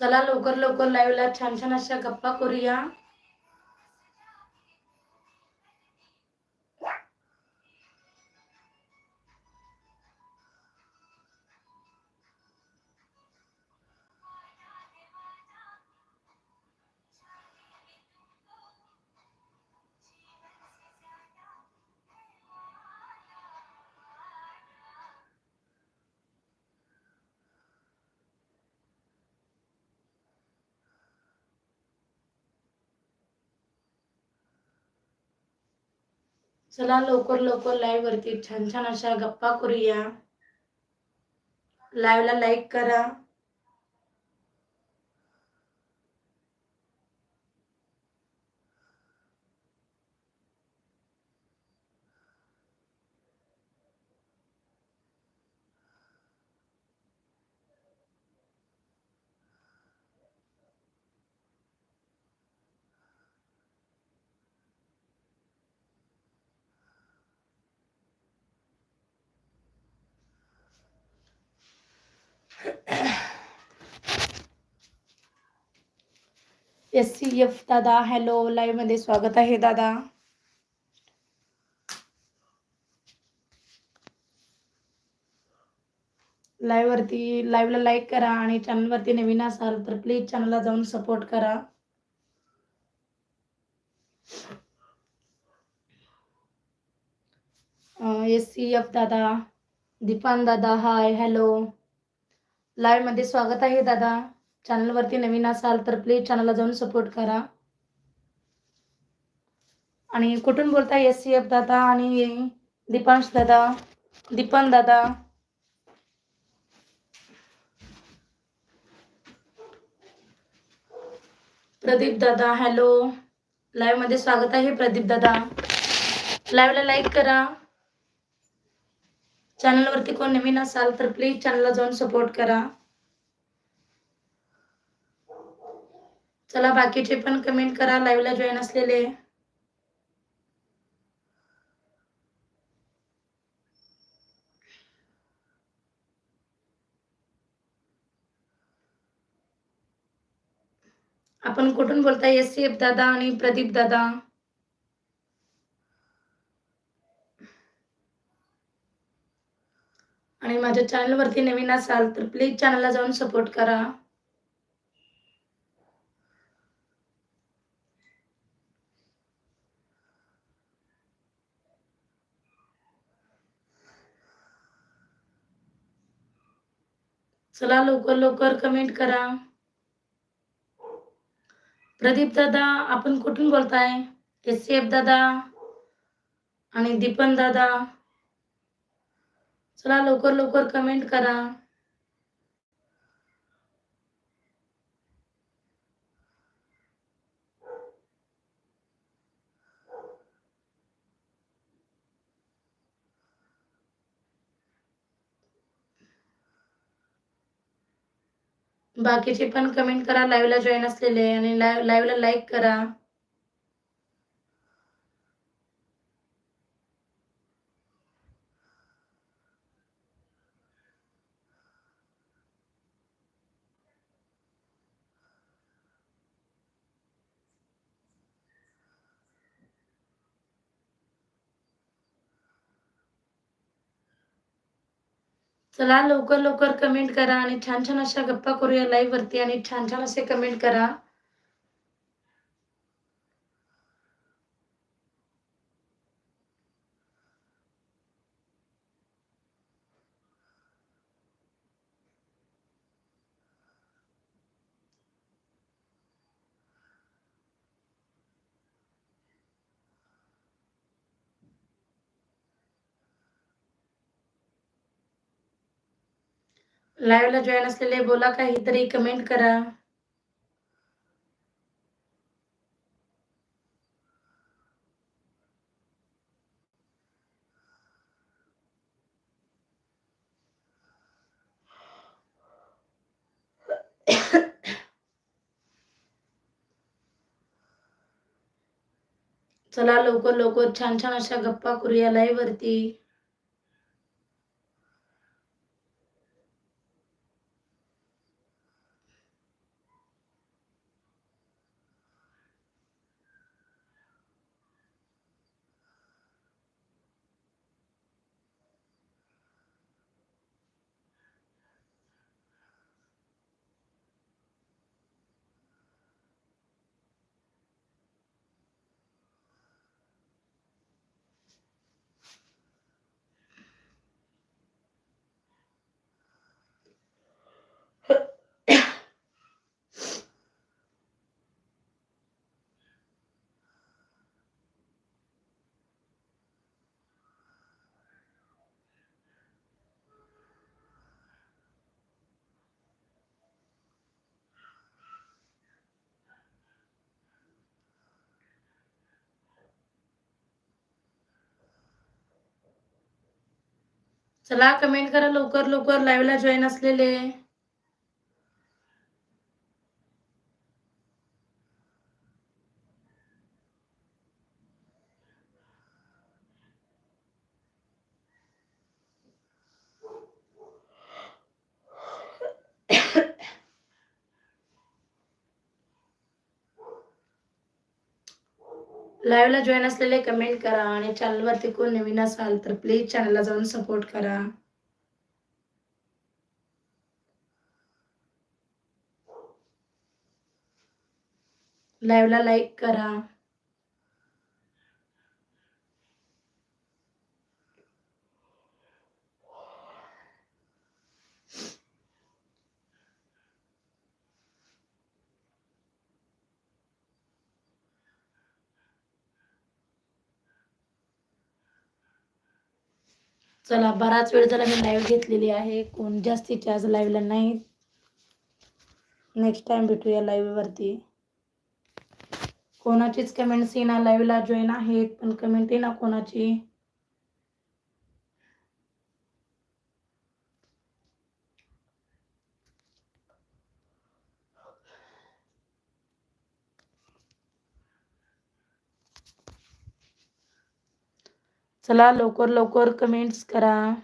चला लवकर लवकर लाईव्हला छान छान अशा गप्पा करूया. चला लवकर लवकर लाईव्ह वरती छान छान अशा गप्पा करूया. लाईव्हला लाईक करा. एस सी एफ दादा हॅलो लाईव्हमध्ये स्वागत आहे दादा. लाईव्ह वरती लाईव्हला लाईक करा आणि चॅनलवरती नवीन असाल तर प्लीज चॅनलला जाऊन सपोर्ट करा. एस सी एफ दादा दीपान दादा हाय हॅलो लाईव्हमध्ये स्वागत आहे दादा. चॅनलवरती नवीन असाल तर प्लीज चॅनलला जाऊन सपोर्ट करा. आणि कुठून बोलताय एस सी एफ दादा आणि दीपांश दादा दीपन दादा? प्रदीप दादा हॅलो लाईव्हमध्ये स्वागत आहे प्रदीप दादा. लाईव्हला लाईक करा. चॅनलवरती कोण नवीन असाल तर प्लीज चॅनलला जाऊन सपोर्ट करा. चला बाकीचे पण कमेंट करा लाईव्हला जॉईन असलेले. आपण कुठून बोलताय? एस सी एफ दादा आणि प्रदीप दादा. आणि माझ्या चॅनलवरती नवीन असाल तर प्लीज चॅनलला जाऊन सपोर्ट करा. चला लवकर लवकर कमेंट करा. प्रदीप दादा आपण कुठून बोलताय? एस सी एफ दादा आणि दीपन दादा. चला लवकर लवकर कमेंट करा. बाकीचे पण कमेंट करा लाईव्हला जॉईन असलेले आणि लाईव्हला लाईक करा. चला लवकर लवकर कमेंट करा आणि छान छान अशा गप्पा करूया लाईव्ह वरती आणि छान छान असे कमेंट करा. लाईव्हला जॉईन असलेले बोला काहीतरी कमेंट करा. चला लवकर लवकर छान छान अशा गप्पा करूया लाईव्ह वरती. चला कमेंट करा लवकर लवकर लाईव्हला जॉईन असलेले. लाईव्हला जॉईन असलेले कमेंट करा आणि चॅनलवरती कोण नवीन असाल तर प्लीज चॅनलला जाऊन सपोर्ट करा. लाईव्हला लाईक करा. चला बराच वेळ झाला मी लाईव्ह घेतलेली आहे. कोण जास्तीच्या आज लाईव्हला नाही. नेक्स्ट टाइम भेटूया लाईव्ह वरती. कोणाचीच कमेंट्स येणार लाईव्हला जॉईन आहेत पण कमेंट येणार कोणाची? चला लवकर लवकर कमेंट्स करा.